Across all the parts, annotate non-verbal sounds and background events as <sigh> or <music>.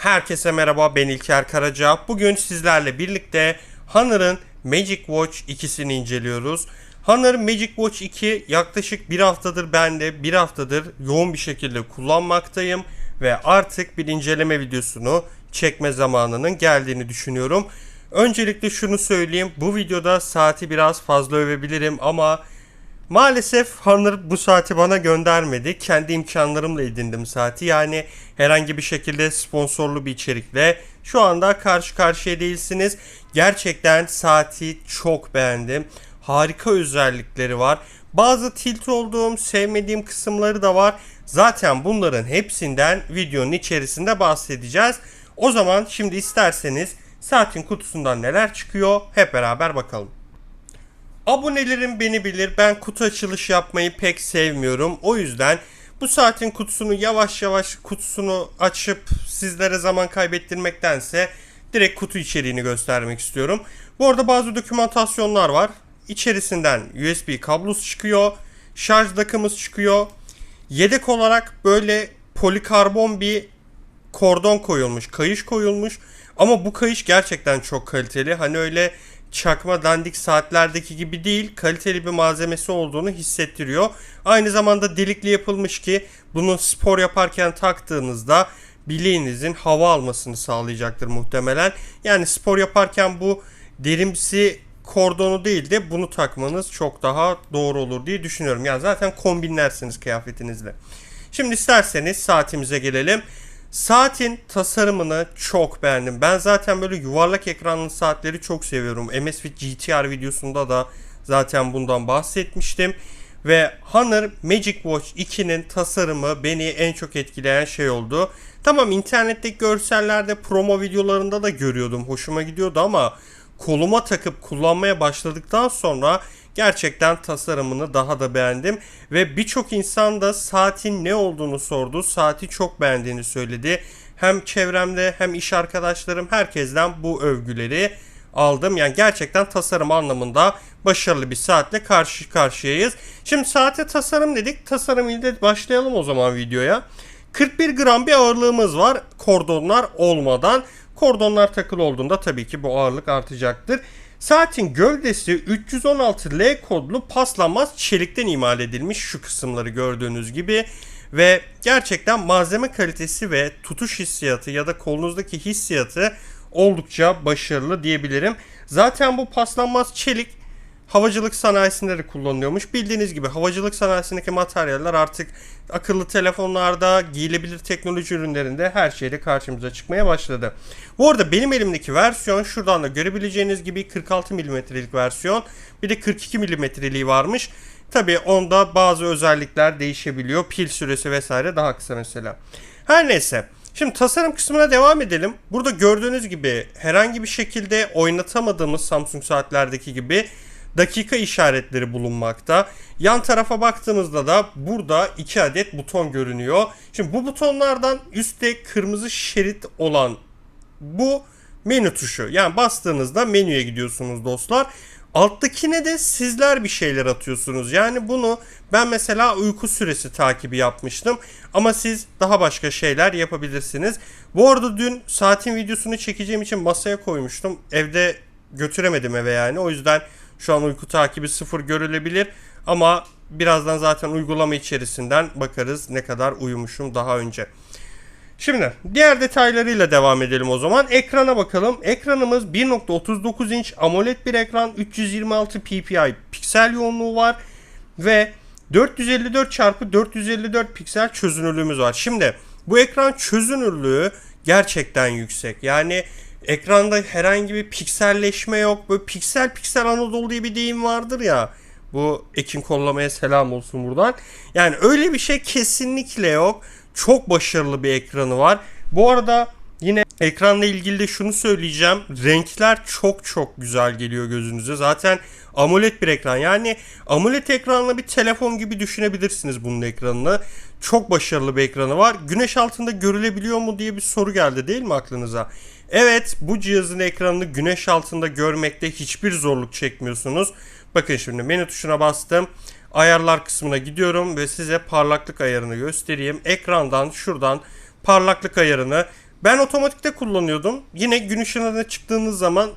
Herkese merhaba ben İlker Karaca. Bugün sizlerle birlikte Honor'ın Magic Watch 2'sini inceliyoruz. Honor Magic Watch 2 yaklaşık bir haftadır ben de bir haftadır yoğun bir şekilde kullanmaktayım. Ve artık bir inceleme videosunu çekme zamanının geldiğini düşünüyorum. Öncelikle şunu söyleyeyim. Bu videoda saati biraz fazla övebilirim ama Maalesef Honor bu saati bana göndermedi. Kendi imkanlarımla edindim saati. Yani herhangi bir şekilde sponsorlu bir içerikle şu anda karşı karşıya değilsiniz. Gerçekten saati çok beğendim. Harika özellikleri var. Bazı tilt olduğum, sevmediğim kısımları da var. Zaten bunların hepsinden videonun içerisinde bahsedeceğiz. O zaman şimdi isterseniz saatin kutusundan neler çıkıyor hep beraber bakalım. Abonelerim beni bilir. Ben kutu açılış yapmayı pek sevmiyorum. O yüzden bu saatin kutusunu yavaş yavaş kutusunu açıp sizlere zaman kaybettirmektense direkt kutu içeriğini göstermek istiyorum. Bu arada bazı dokümantasyonlar var. İçerisinden USB kablosu çıkıyor. Şarj takımız çıkıyor. Yedek olarak böyle polikarbon bir kordon koyulmuş, kayış koyulmuş. Ama bu kayış gerçekten çok kaliteli. Hani öyle çakma dandik saatlerdeki gibi değil kaliteli bir malzemesi olduğunu hissettiriyor. Aynı zamanda delikli yapılmış ki bunu spor yaparken taktığınızda bileğinizin hava almasını sağlayacaktır muhtemelen. Yani spor yaparken bu derimsi kordonu değil de bunu takmanız çok daha doğru olur diye düşünüyorum. Yani zaten kombinlersiniz kıyafetinizle. Şimdi isterseniz saatimize gelelim. Saatin tasarımını çok beğendim. Ben zaten böyle yuvarlak ekranlı saatleri çok seviyorum. Amazfit GTR videosunda da zaten bundan bahsetmiştim. Ve Honor Magic Watch 2'nin tasarımı beni en çok etkileyen şey oldu. Tamam internetteki görsellerde promo videolarında da görüyordum. Hoşuma gidiyordu ama koluma takıp kullanmaya başladıktan sonra gerçekten tasarımını daha da beğendim ve birçok insan da saatin ne olduğunu sordu. Saati çok beğendiğini söyledi. Hem çevremde hem iş arkadaşlarım herkesten bu övgüleri aldım. Yani gerçekten tasarım anlamında başarılı bir saatle karşı karşıyayız. Şimdi saate tasarım dedik. Tasarım ile başlayalım o zaman videoya. 41 gram bir ağırlığımız var kordonlar olmadan. Kordonlar takılı olduğunda tabii ki bu ağırlık artacaktır. Saatin gövdesi 316 L kodlu paslanmaz çelikten imal edilmiş şu kısımları gördüğünüz gibi ve gerçekten malzeme kalitesi ve tutuş hissiyatı ya da kolunuzdaki hissiyatı oldukça başarılı diyebilirim. Zaten bu paslanmaz çelik havacılık sanayisinde de kullanılıyormuş. Bildiğiniz gibi havacılık sanayisindeki materyaller artık akıllı telefonlarda, giyilebilir teknoloji ürünlerinde her şeyde karşımıza çıkmaya başladı. Bu arada benim elimdeki versiyon şuradan da görebileceğiniz gibi 46 mm'lik versiyon. Bir de 42 mm'liği varmış. Tabi onda bazı özellikler değişebiliyor. Pil süresi vesaire daha kısa mesela. Her neyse. Şimdi tasarım kısmına devam edelim. Burada gördüğünüz gibi herhangi bir şekilde oynatamadığımız Samsung saatlerdeki gibi dakika işaretleri bulunmakta. Yan tarafa baktığımızda da burada iki adet buton görünüyor. Şimdi bu butonlardan üstte kırmızı şerit olan bu menü tuşu. Yani bastığınızda menüye gidiyorsunuz dostlar. Alttakine de sizler bir şeyler atıyorsunuz. Yani bunu ben mesela uyku süresi takibi yapmıştım. Ama siz daha başka şeyler yapabilirsiniz. Bu arada dün saatin videosunu çekeceğim için masaya koymuştum. Evde götüremedim eve yani. O yüzden şu an uyku takibi sıfır görülebilir. Ama birazdan zaten uygulama içerisinden bakarız ne kadar uyumuşum daha önce. Şimdi diğer detaylarıyla devam edelim o zaman. Ekrana bakalım. Ekranımız 1.39 inç AMOLED bir ekran. 326 ppi piksel yoğunluğu var. Ve 454 x 454 piksel çözünürlüğümüz var. Şimdi bu ekran çözünürlüğü gerçekten yüksek. Yani ekranda herhangi bir pikselleşme yok. Böyle piksel piksel Anadolu diye bir deyim vardır ya. Bu Ekin kollamaya selam olsun buradan. Yani öyle bir şey kesinlikle yok. Çok başarılı bir ekranı var. Bu arada yine ekranla ilgili de şunu söyleyeceğim. Renkler çok çok güzel geliyor gözünüze. Zaten AMOLED bir ekran. Yani AMOLED ekranla bir telefon gibi düşünebilirsiniz bunun ekranını. Çok başarılı bir ekranı var. Güneş altında görülebiliyor mu diye bir soru geldi değil mi aklınıza? Evet bu cihazın ekranını güneş altında görmekte hiçbir zorluk çekmiyorsunuz. Bakın şimdi menü tuşuna bastım. Ayarlar kısmına gidiyorum ve size parlaklık ayarını göstereyim. Ekrandan şuradan parlaklık ayarını Ben otomatikte kullanıyordum. Yine gün ışığına çıktığınız zaman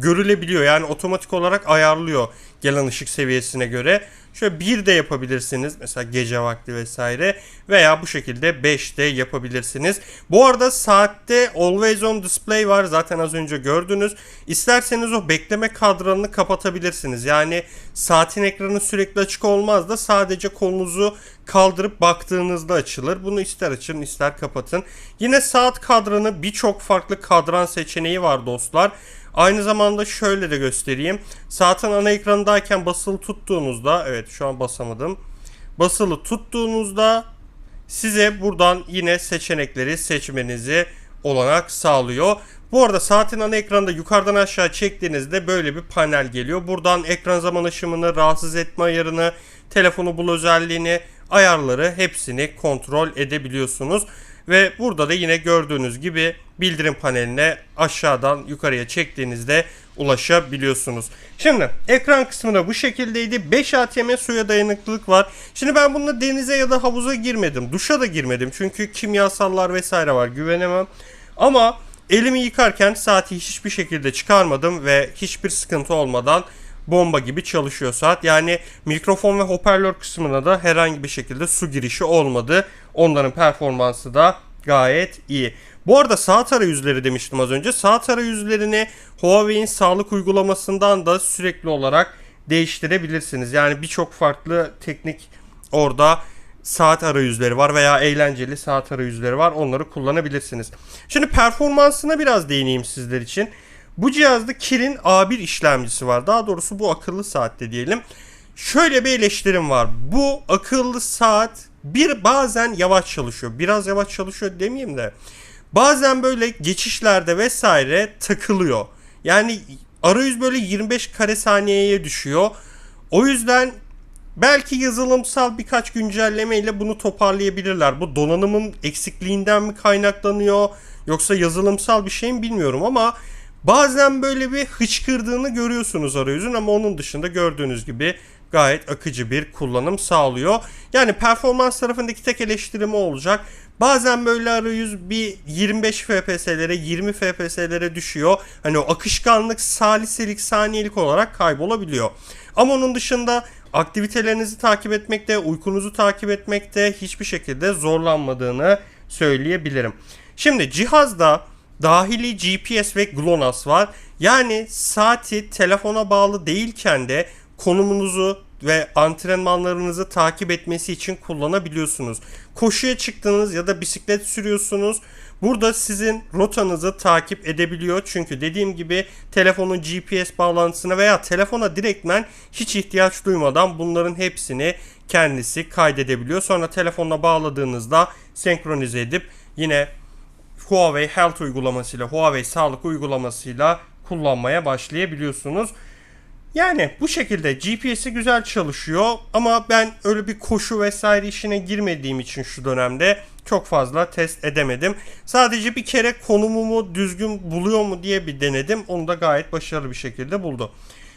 görülebiliyor. Yani otomatik olarak ayarlıyor gelen ışık seviyesine göre. Şöyle 1 de yapabilirsiniz. Mesela gece vakti vesaire. Veya bu şekilde 5 de yapabilirsiniz. Bu arada saatte Always On Display var. Zaten az önce gördünüz. İsterseniz o bekleme kadranını kapatabilirsiniz. Yani saatin ekranı sürekli açık olmaz da sadece kolunuzu kaldırıp baktığınızda açılır. Bunu ister açın ister kapatın. Yine saat kadranı birçok farklı kadran seçeneği var dostlar. Aynı zamanda şöyle de göstereyim. Saatin ana ekranındayken basılı tuttuğunuzda evet şu an basamadım. Basılı tuttuğunuzda size buradan yine seçenekleri seçmenizi olanak sağlıyor. Bu arada saatin ana ekranda yukarıdan aşağı çektiğinizde böyle bir panel geliyor. Buradan ekran zaman ışımını, rahatsız etme ayarını, telefonu bul özelliğini, ayarları hepsini kontrol edebiliyorsunuz. Ve burada da yine gördüğünüz gibi bildirim paneline aşağıdan yukarıya çektiğinizde ulaşabiliyorsunuz. Şimdi ekran kısmına bu şekildeydi. 5 ATM suya dayanıklılık var. Şimdi ben bununla denize ya da havuza girmedim. Duşa da girmedim. Çünkü kimyasallar vesaire var. Güvenemem. Ama elimi yıkarken saati hiçbir şekilde çıkarmadım ve hiçbir sıkıntı olmadan bomba gibi çalışıyor saat. Yani mikrofon ve hoparlör kısmına da herhangi bir şekilde su girişi olmadı. Onların performansı da gayet iyi. Bu arada saat arayüzleri demiştim az önce. Saat arayüzlerini Huawei'in sağlık uygulamasından da sürekli olarak değiştirebilirsiniz. Yani birçok farklı teknik orada saat arayüzleri var veya eğlenceli saat arayüzleri var. Onları kullanabilirsiniz. Şimdi performansına biraz değineyim sizler için. Bu cihazda Kirin A1 işlemcisi var. Daha doğrusu bu akıllı saatte diyelim. Şöyle bir eleştirim var. Bu akıllı saat bir bazen yavaş çalışıyor. Biraz yavaş çalışıyor demeyeyim de. Bazen böyle geçişlerde vesaire takılıyor. Yani arayüz böyle 25 kare saniyeye düşüyor. O yüzden belki yazılımsal birkaç güncelleme ile bunu toparlayabilirler. Bu donanımın eksikliğinden mi kaynaklanıyor yoksa yazılımsal bir şey mi bilmiyorum ama bazen böyle bir hıçkırdığını görüyorsunuz arayüzün ama onun dışında gördüğünüz gibi gayet akıcı bir kullanım sağlıyor. Yani performans tarafındaki tek eleştirim olacak. Bazen böyle arayüz bir 25 FPS'lere 20 FPS'lere düşüyor. Hani o akışkanlık saliselik saniyelik olarak kaybolabiliyor. Ama onun dışında aktivitelerinizi takip etmekte, uykunuzu takip etmekte hiçbir şekilde zorlanmadığını söyleyebilirim. Şimdi cihazda dahili GPS ve GLONASS var. Yani saati telefona bağlı değilken de konumunuzu ve antrenmanlarınızı takip etmesi için kullanabiliyorsunuz. Koşuya çıktınız ya da bisiklet sürüyorsunuz. Burada sizin rotanızı takip edebiliyor. Çünkü dediğim gibi telefonun GPS bağlantısına veya telefona direktmen hiç ihtiyaç duymadan bunların hepsini kendisi kaydedebiliyor. Sonra telefonla bağladığınızda senkronize edip yine Huawei Health uygulamasıyla, Huawei sağlık uygulamasıyla kullanmaya başlayabiliyorsunuz. Yani bu şekilde GPS'i güzel çalışıyor ama ben öyle bir koşu vesaire işine girmediğim için şu dönemde çok fazla test edemedim. Sadece bir kere konumumu düzgün buluyor mu diye bir denedim. Onu da gayet başarılı bir şekilde buldu.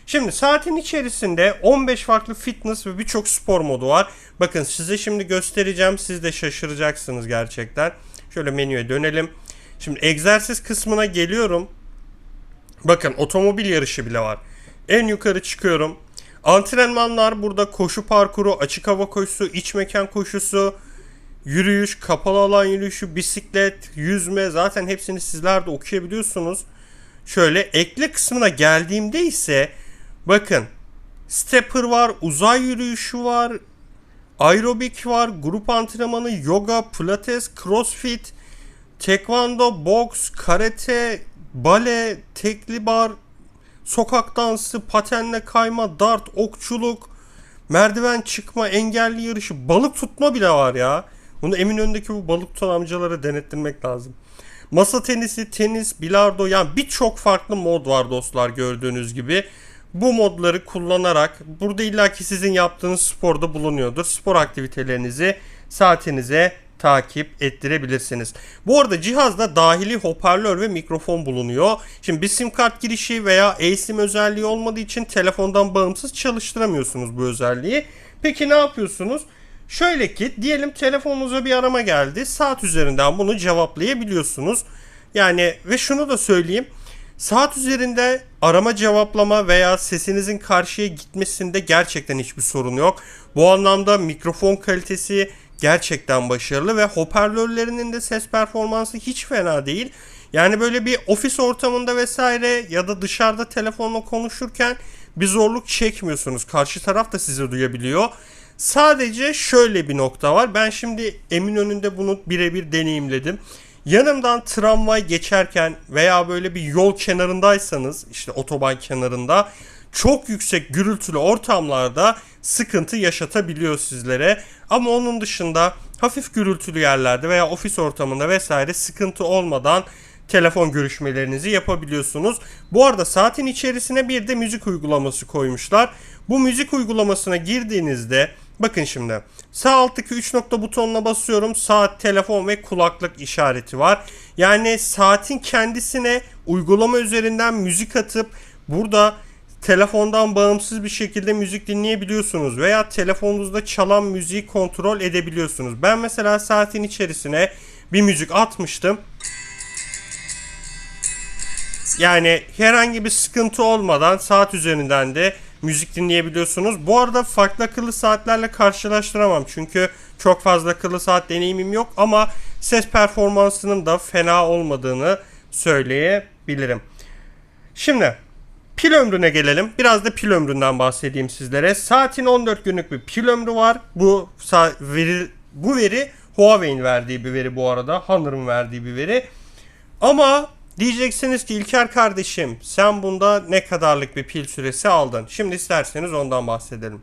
Şimdi saatin içerisinde 15 farklı fitness ve birçok spor modu var. Bakın size şimdi göstereceğim. Siz de şaşıracaksınız gerçekten. Şöyle menüye dönelim. Şimdi egzersiz kısmına geliyorum. Bakın otomobil yarışı bile var. En yukarı çıkıyorum. Antrenmanlar burada koşu parkuru, açık hava koşusu, iç mekan koşusu, yürüyüş, kapalı alan yürüyüşü, bisiklet, yüzme zaten hepsini sizler de okuyabiliyorsunuz. Şöyle ekle kısmına geldiğimde ise bakın stepper var, uzay yürüyüşü var, aerobik var, grup antrenmanı, yoga, pilates, crossfit, taekwondo, boks, karate, bale, tekli bar, sokak dansı, patenle kayma, dart, okçuluk, merdiven çıkma, engelli yarışı, balık tutma bile var ya. Bunu Eminönü'ndeki bu balık tutan amcalara denettirmek lazım. Masa tenisi, tenis, bilardo yani birçok farklı mod var dostlar gördüğünüz gibi. Bu modları kullanarak burada illaki sizin yaptığınız sporda bulunuyordur. Spor aktivitelerinizi saatinize takip ettirebilirsiniz. Bu arada cihazda dahili hoparlör ve mikrofon bulunuyor. Şimdi bir sim kart girişi veya eSIM özelliği olmadığı için telefondan bağımsız çalıştıramıyorsunuz bu özelliği. Peki ne yapıyorsunuz? Şöyle ki diyelim telefonunuza bir arama geldi. Saat üzerinden bunu cevaplayabiliyorsunuz. Yani ve şunu da söyleyeyim. Saat üzerinde arama cevaplama veya sesinizin karşıya gitmesinde gerçekten hiçbir sorun yok. Bu anlamda mikrofon kalitesi gerçekten başarılı ve hoparlörlerinin de ses performansı hiç fena değil. Yani böyle bir ofis ortamında vesaire ya da dışarıda telefonla konuşurken bir zorluk çekmiyorsunuz. Karşı taraf da sizi duyabiliyor. Sadece şöyle bir nokta var. Ben şimdi Eminönü'nde bunu birebir deneyimledim. Yanımdan tramvay geçerken veya böyle bir yol kenarındaysanız işte otoban kenarında çok yüksek gürültülü ortamlarda sıkıntı yaşatabiliyor sizlere. Ama onun dışında hafif gürültülü yerlerde veya ofis ortamında vesaire sıkıntı olmadan telefon görüşmelerinizi yapabiliyorsunuz. Bu arada saatin içerisine bir de müzik uygulaması koymuşlar. Bu müzik uygulamasına girdiğinizde bakın şimdi sağ alttaki 3 nokta butonuna basıyorum. Saat, telefon ve kulaklık işareti var. Yani saatin kendisine uygulama üzerinden müzik atıp burada telefondan bağımsız bir şekilde müzik dinleyebiliyorsunuz veya telefonunuzda çalan müziği kontrol edebiliyorsunuz. Ben mesela saatin içerisine bir müzik atmıştım. Yani herhangi bir sıkıntı olmadan saat üzerinden de müzik dinleyebiliyorsunuz. Bu arada farklı akıllı saatlerle karşılaştıramam. Çünkü çok fazla akıllı saat deneyimim yok ama ses performansının da fena olmadığını söyleyebilirim. Şimdi pil ömrüne gelelim. Biraz da pil ömründen bahsedeyim sizlere. Saatin 14 günlük bir pil ömrü var. Bu veri bu veri Huawei'in verdiği bir veri bu arada. Honor'ın verdiği bir veri. Ama Diyeceksiniz ki İlker kardeşim sen bunda ne kadarlık bir pil süresi aldın? Şimdi isterseniz ondan bahsedelim.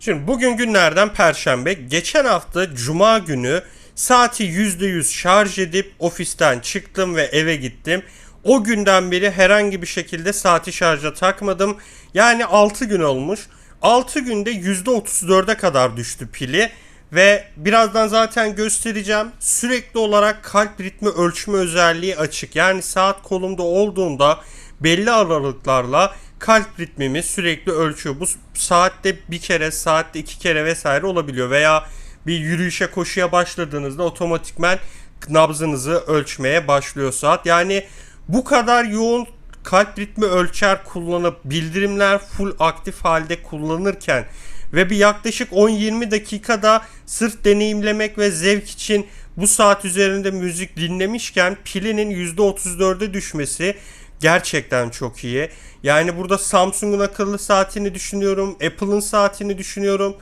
Şimdi bugün günlerden perşembe. Geçen hafta cuma günü saati %100 şarj edip ofisten çıktım ve eve gittim. O günden beri herhangi bir şekilde saati şarja takmadım. Yani 6 gün olmuş. 6 günde %34'e kadar düştü pili. Ve birazdan zaten göstereceğim. Sürekli olarak kalp ritmi ölçme özelliği açık. Yani saat kolumda olduğunda belli aralıklarla kalp ritmimi sürekli ölçüyor. Bu saatte bir kere, saatte iki kere vesaire olabiliyor. Veya bir yürüyüşe koşuya başladığınızda otomatikmen nabzınızı ölçmeye başlıyor saat. Yani bu kadar yoğun kalp ritmi ölçer kullanıp bildirimler full aktif halde kullanırken ve bir yaklaşık 10-20 dakikada sırf deneyimlemek ve zevk için bu saat üzerinde müzik dinlemişken pilinin %34'e düşmesi gerçekten çok iyi. Yani burada Samsung'un akıllı saatini düşünüyorum, Apple'ın saatini düşünüyorum.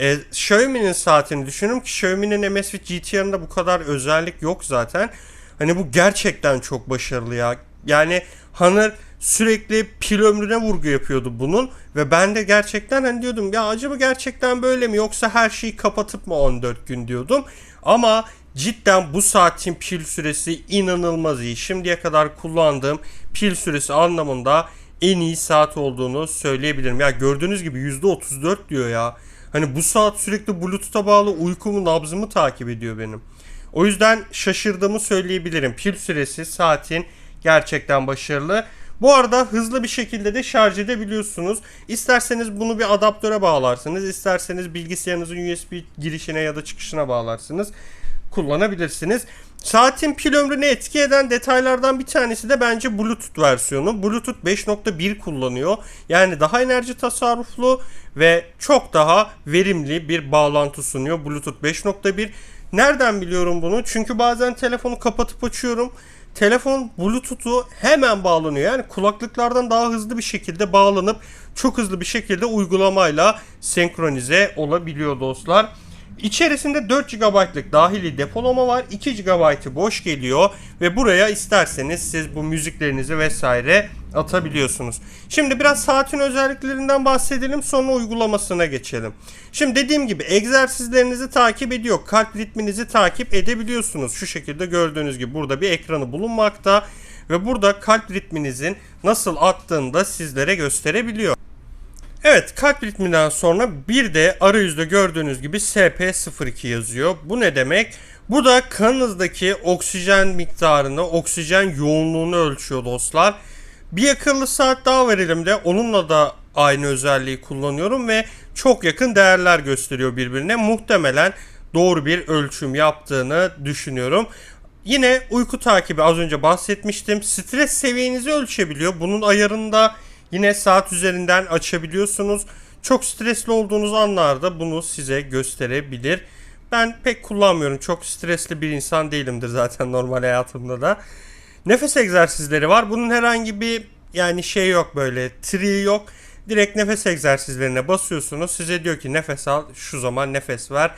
Ee, Xiaomi'nin saatini düşünüyorum ki Xiaomi'nin Amazfit GTR'ında bu kadar özellik yok zaten. Hani bu gerçekten çok başarılı ya. Yani Honor sürekli pil ömrüne vurgu yapıyordu bunun ve ben de gerçekten hani diyordum ya acaba gerçekten böyle mi yoksa her şeyi kapatıp mı 14 gün diyordum ama cidden bu saatin pil süresi inanılmaz iyi. Şimdiye kadar kullandığım pil süresi anlamında en iyi saat olduğunu söyleyebilirim. Ya gördüğünüz gibi %34 diyor ya. Hani bu saat sürekli Bluetooth'a bağlı uykumu, nabzımı takip ediyor benim. O yüzden şaşırdığımı söyleyebilirim. Pil süresi saatin gerçekten başarılı. Bu arada hızlı bir şekilde de şarj edebiliyorsunuz. İsterseniz bunu bir adaptöre bağlarsınız. isterseniz bilgisayarınızın USB girişine ya da çıkışına bağlarsınız. Kullanabilirsiniz. Saatin pil ömrünü etki eden detaylardan bir tanesi de bence Bluetooth versiyonu. Bluetooth 5.1 kullanıyor. Yani daha enerji tasarruflu ve çok daha verimli bir bağlantı sunuyor Bluetooth 5.1. Nereden biliyorum bunu? Çünkü bazen telefonu kapatıp açıyorum telefon Bluetooth'u hemen bağlanıyor. Yani kulaklıklardan daha hızlı bir şekilde bağlanıp çok hızlı bir şekilde uygulamayla senkronize olabiliyor dostlar. İçerisinde 4 GB'lık dahili depolama var. 2 GB'ı boş geliyor ve buraya isterseniz siz bu müziklerinizi vesaire atabiliyorsunuz. Şimdi biraz saatin özelliklerinden bahsedelim sonra uygulamasına geçelim. Şimdi dediğim gibi egzersizlerinizi takip ediyor. Kalp ritminizi takip edebiliyorsunuz. Şu şekilde gördüğünüz gibi burada bir ekranı bulunmakta ve burada kalp ritminizin nasıl attığını da sizlere gösterebiliyor. Evet kalp ritminden sonra bir de arayüzde gördüğünüz gibi SP02 yazıyor. Bu ne demek? Bu da kanınızdaki oksijen miktarını, oksijen yoğunluğunu ölçüyor dostlar. Bir akıllı saat daha var elimde. Onunla da aynı özelliği kullanıyorum ve çok yakın değerler gösteriyor birbirine. Muhtemelen doğru bir ölçüm yaptığını düşünüyorum. Yine uyku takibi az önce bahsetmiştim. Stres seviyenizi ölçebiliyor. Bunun ayarını da yine saat üzerinden açabiliyorsunuz. Çok stresli olduğunuz anlarda bunu size gösterebilir. Ben pek kullanmıyorum. Çok stresli bir insan değilimdir zaten <laughs> normal hayatımda da. Nefes egzersizleri var. Bunun herhangi bir yani şey yok böyle tri yok. Direkt nefes egzersizlerine basıyorsunuz. Size diyor ki nefes al, şu zaman nefes ver.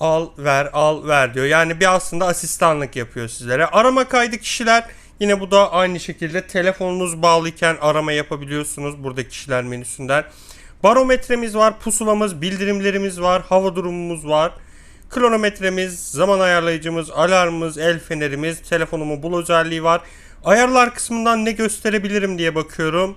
Al, ver, al, ver diyor. Yani bir aslında asistanlık yapıyor sizlere. Arama kaydı kişiler yine bu da aynı şekilde telefonunuz bağlıyken arama yapabiliyorsunuz burada kişiler menüsünden. Barometremiz var, pusulamız, bildirimlerimiz var, hava durumumuz var. Kronometremiz, zaman ayarlayıcımız, alarmımız, el fenerimiz, telefonumun bul özelliği var. Ayarlar kısmından ne gösterebilirim diye bakıyorum.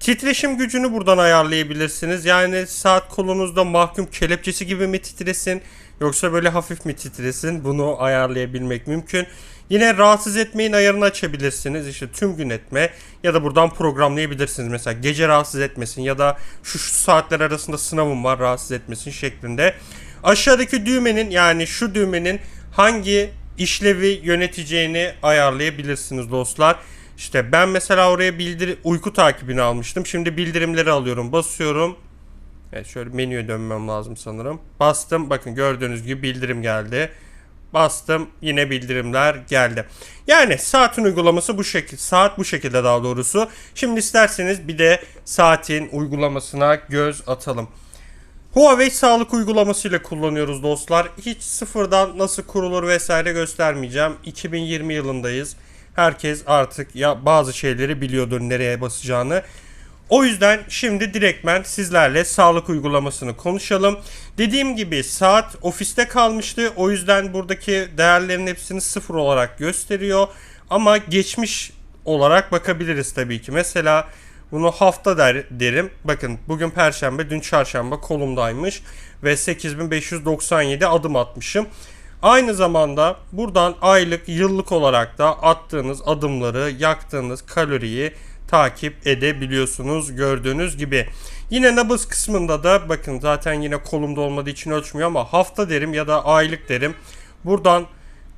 Titreşim gücünü buradan ayarlayabilirsiniz. Yani saat kolunuzda mahkum kelepçesi gibi mi titresin yoksa böyle hafif mi titresin bunu ayarlayabilmek mümkün. Yine rahatsız etmeyin ayarını açabilirsiniz. İşte tüm gün etme ya da buradan programlayabilirsiniz. Mesela gece rahatsız etmesin ya da şu, şu saatler arasında sınavım var rahatsız etmesin şeklinde. Aşağıdaki düğmenin yani şu düğmenin hangi işlevi yöneteceğini ayarlayabilirsiniz dostlar. İşte ben mesela oraya bildir uyku takibini almıştım. Şimdi bildirimleri alıyorum. Basıyorum. Evet şöyle menüye dönmem lazım sanırım. Bastım. Bakın gördüğünüz gibi bildirim geldi. Bastım. Yine bildirimler geldi. Yani saatin uygulaması bu şekilde. Saat bu şekilde daha doğrusu. Şimdi isterseniz bir de saatin uygulamasına göz atalım. Huawei sağlık uygulaması ile kullanıyoruz dostlar. Hiç sıfırdan nasıl kurulur vesaire göstermeyeceğim. 2020 yılındayız. Herkes artık ya bazı şeyleri biliyordur nereye basacağını. O yüzden şimdi direktmen sizlerle sağlık uygulamasını konuşalım. Dediğim gibi saat ofiste kalmıştı. O yüzden buradaki değerlerin hepsini sıfır olarak gösteriyor. Ama geçmiş olarak bakabiliriz tabii ki. Mesela bunu hafta der, derim. Bakın bugün perşembe, dün çarşamba kolumdaymış ve 8597 adım atmışım. Aynı zamanda buradan aylık, yıllık olarak da attığınız adımları, yaktığınız kaloriyi takip edebiliyorsunuz gördüğünüz gibi. Yine nabız kısmında da bakın zaten yine kolumda olmadığı için ölçmüyor ama hafta derim ya da aylık derim. Buradan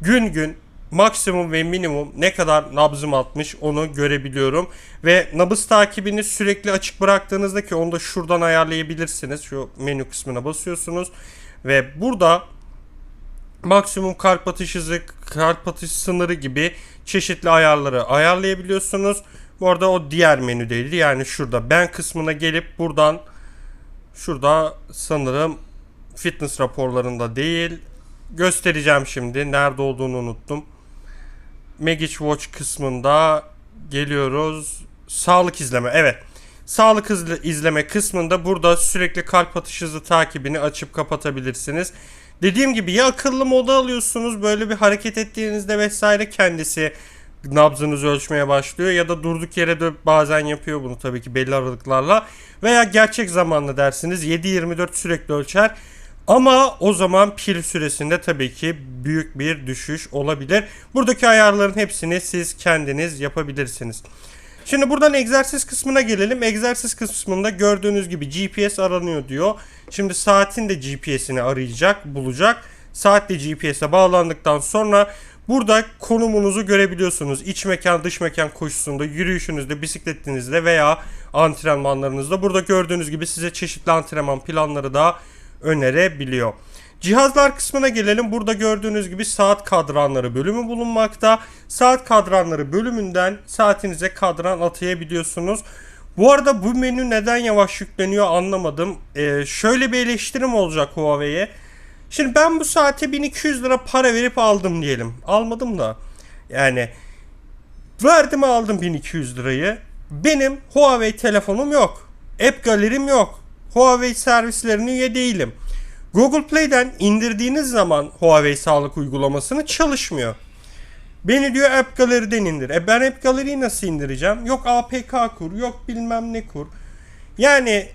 gün gün maksimum ve minimum ne kadar nabzım atmış onu görebiliyorum. Ve nabız takibini sürekli açık bıraktığınızda ki onu da şuradan ayarlayabilirsiniz. Şu menü kısmına basıyorsunuz. Ve burada maksimum kalp atış hızı, kalp atış sınırı gibi çeşitli ayarları ayarlayabiliyorsunuz. Bu arada o diğer menüdeydi. Yani şurada ben kısmına gelip buradan şurada sanırım fitness raporlarında değil göstereceğim şimdi. Nerede olduğunu unuttum. Magic Watch kısmında geliyoruz. Sağlık izleme. Evet. Sağlık izleme kısmında burada sürekli kalp atış hızı takibini açıp kapatabilirsiniz. Dediğim gibi ya akıllı moda alıyorsunuz böyle bir hareket ettiğinizde vesaire kendisi nabzınızı ölçmeye başlıyor ya da durduk yere de bazen yapıyor bunu tabii ki belli aralıklarla veya gerçek zamanlı dersiniz 7-24 sürekli ölçer ama o zaman pil süresinde tabii ki büyük bir düşüş olabilir. Buradaki ayarların hepsini siz kendiniz yapabilirsiniz. Şimdi buradan egzersiz kısmına gelelim. Egzersiz kısmında gördüğünüz gibi GPS aranıyor diyor. Şimdi saatin de GPS'ini arayacak, bulacak. Saat de GPS'e bağlandıktan sonra burada konumunuzu görebiliyorsunuz. İç mekan, dış mekan koşusunda, yürüyüşünüzde, bisikletinizde veya antrenmanlarınızda. Burada gördüğünüz gibi size çeşitli antrenman planları da önerebiliyor. Cihazlar kısmına gelelim. Burada gördüğünüz gibi saat kadranları bölümü bulunmakta. Saat kadranları bölümünden saatinize kadran atayabiliyorsunuz. Bu arada bu menü neden yavaş yükleniyor anlamadım. Ee, şöyle bir eleştirim olacak Huawei'ye. Şimdi ben bu saate 1200 lira para verip aldım diyelim. Almadım da. Yani verdim aldım 1200 lirayı. Benim Huawei telefonum yok. App galerim yok. Huawei servislerine üye değilim. Google Play'den indirdiğiniz zaman Huawei sağlık uygulamasını çalışmıyor. Beni diyor App Gallery'den indir. E ben App Gallery'yi nasıl indireceğim? Yok APK kur, yok bilmem ne kur. Yani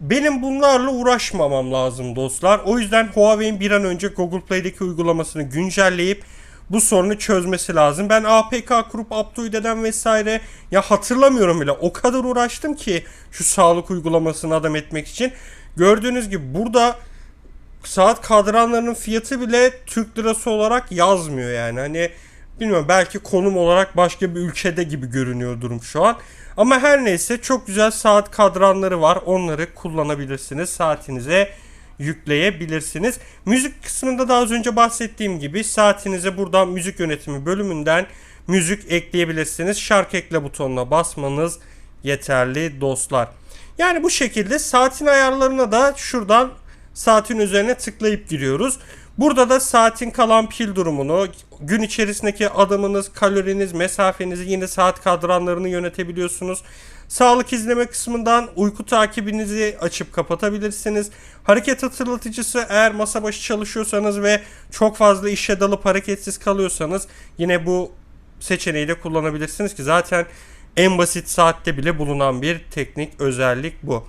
benim bunlarla uğraşmamam lazım dostlar. O yüzden Huawei'in bir an önce Google Play'deki uygulamasını güncelleyip bu sorunu çözmesi lazım. Ben APK kurup Aptoide'den vesaire ya hatırlamıyorum bile. O kadar uğraştım ki şu sağlık uygulamasını adam etmek için. Gördüğünüz gibi burada saat kadranlarının fiyatı bile Türk lirası olarak yazmıyor yani. Hani bilmiyorum belki konum olarak başka bir ülkede gibi görünüyor durum şu an. Ama her neyse çok güzel saat kadranları var. Onları kullanabilirsiniz. Saatinize yükleyebilirsiniz. Müzik kısmında da az önce bahsettiğim gibi saatinize buradan müzik yönetimi bölümünden müzik ekleyebilirsiniz. Şarkı ekle butonuna basmanız yeterli dostlar. Yani bu şekilde saatin ayarlarına da şuradan saatin üzerine tıklayıp giriyoruz. Burada da saatin kalan pil durumunu, gün içerisindeki adımınız, kaloriniz, mesafenizi yine saat kadranlarını yönetebiliyorsunuz. Sağlık izleme kısmından uyku takibinizi açıp kapatabilirsiniz. Hareket hatırlatıcısı eğer masa başı çalışıyorsanız ve çok fazla işe dalıp hareketsiz kalıyorsanız yine bu seçeneği de kullanabilirsiniz ki zaten en basit saatte bile bulunan bir teknik özellik bu.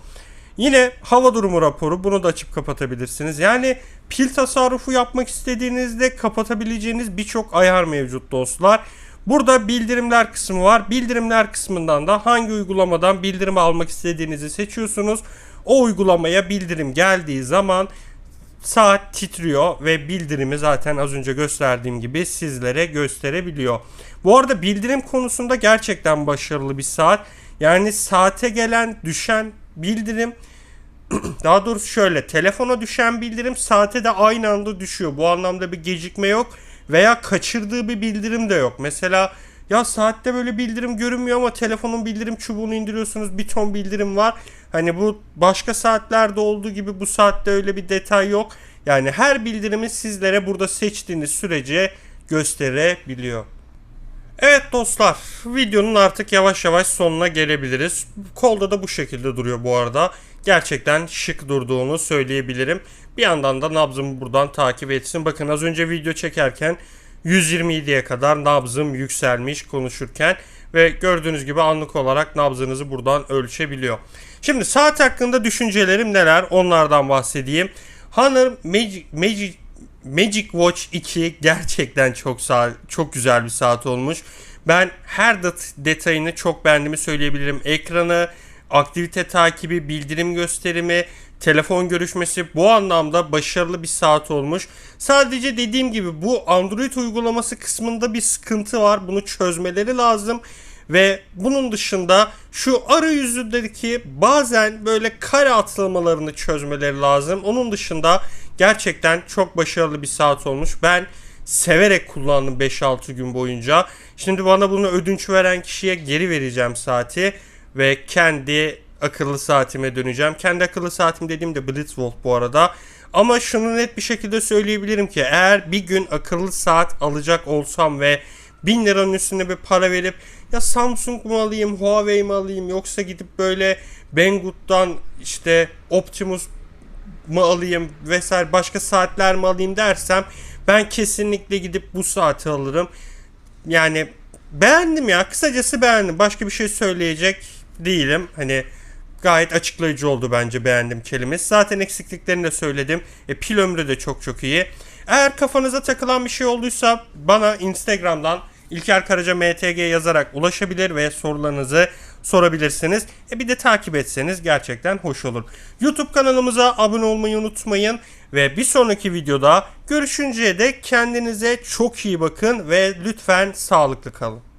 Yine hava durumu raporu bunu da açıp kapatabilirsiniz. Yani pil tasarrufu yapmak istediğinizde kapatabileceğiniz birçok ayar mevcut dostlar. Burada bildirimler kısmı var. Bildirimler kısmından da hangi uygulamadan bildirim almak istediğinizi seçiyorsunuz. O uygulamaya bildirim geldiği zaman saat titriyor ve bildirimi zaten az önce gösterdiğim gibi sizlere gösterebiliyor. Bu arada bildirim konusunda gerçekten başarılı bir saat. Yani saate gelen düşen bildirim <clears throat> daha doğrusu şöyle telefona düşen bildirim saate de aynı anda düşüyor. Bu anlamda bir gecikme yok veya kaçırdığı bir bildirim de yok. Mesela ya saatte böyle bildirim görünmüyor ama telefonun bildirim çubuğunu indiriyorsunuz bir ton bildirim var. Hani bu başka saatlerde olduğu gibi bu saatte öyle bir detay yok. Yani her bildirimi sizlere burada seçtiğiniz sürece gösterebiliyor. Evet dostlar videonun artık yavaş yavaş sonuna gelebiliriz. Kolda da bu şekilde duruyor bu arada. Gerçekten şık durduğunu söyleyebilirim. Bir yandan da nabzımı buradan takip etsin. Bakın az önce video çekerken 127'ye kadar nabzım yükselmiş konuşurken ve gördüğünüz gibi anlık olarak nabzınızı buradan ölçebiliyor. Şimdi saat hakkında düşüncelerim neler onlardan bahsedeyim. Honor Magic, Magic Magic Watch 2 gerçekten çok sağ, çok güzel bir saat olmuş. Ben her det- detayını çok beğendiğimi söyleyebilirim. Ekranı, aktivite takibi, bildirim gösterimi, telefon görüşmesi bu anlamda başarılı bir saat olmuş. Sadece dediğim gibi bu Android uygulaması kısmında bir sıkıntı var. Bunu çözmeleri lazım. Ve bunun dışında şu arayüzündeki bazen böyle kare atlamalarını çözmeleri lazım. Onun dışında gerçekten çok başarılı bir saat olmuş. Ben severek kullandım 5-6 gün boyunca. Şimdi bana bunu ödünç veren kişiye geri vereceğim saati ve kendi akıllı saatime döneceğim. Kendi akıllı saatim dediğimde Blitzwolf bu arada. Ama şunu net bir şekilde söyleyebilirim ki eğer bir gün akıllı saat alacak olsam ve 1000 liranın üstüne bir para verip ya Samsung mu alayım, Huawei mi alayım yoksa gidip böyle Banggood'dan işte Optimus mı alayım vesaire başka saatler mi alayım dersem ben kesinlikle gidip bu saati alırım. Yani beğendim ya kısacası beğendim. Başka bir şey söyleyecek değilim. Hani gayet açıklayıcı oldu bence beğendim kelimesi. Zaten eksikliklerini de söyledim. E, pil ömrü de çok çok iyi. Eğer kafanıza takılan bir şey olduysa bana Instagram'dan İlker Karaca MTG yazarak ulaşabilir ve sorularınızı sorabilirsiniz. E bir de takip etseniz gerçekten hoş olur. YouTube kanalımıza abone olmayı unutmayın ve bir sonraki videoda görüşünceye dek kendinize çok iyi bakın ve lütfen sağlıklı kalın.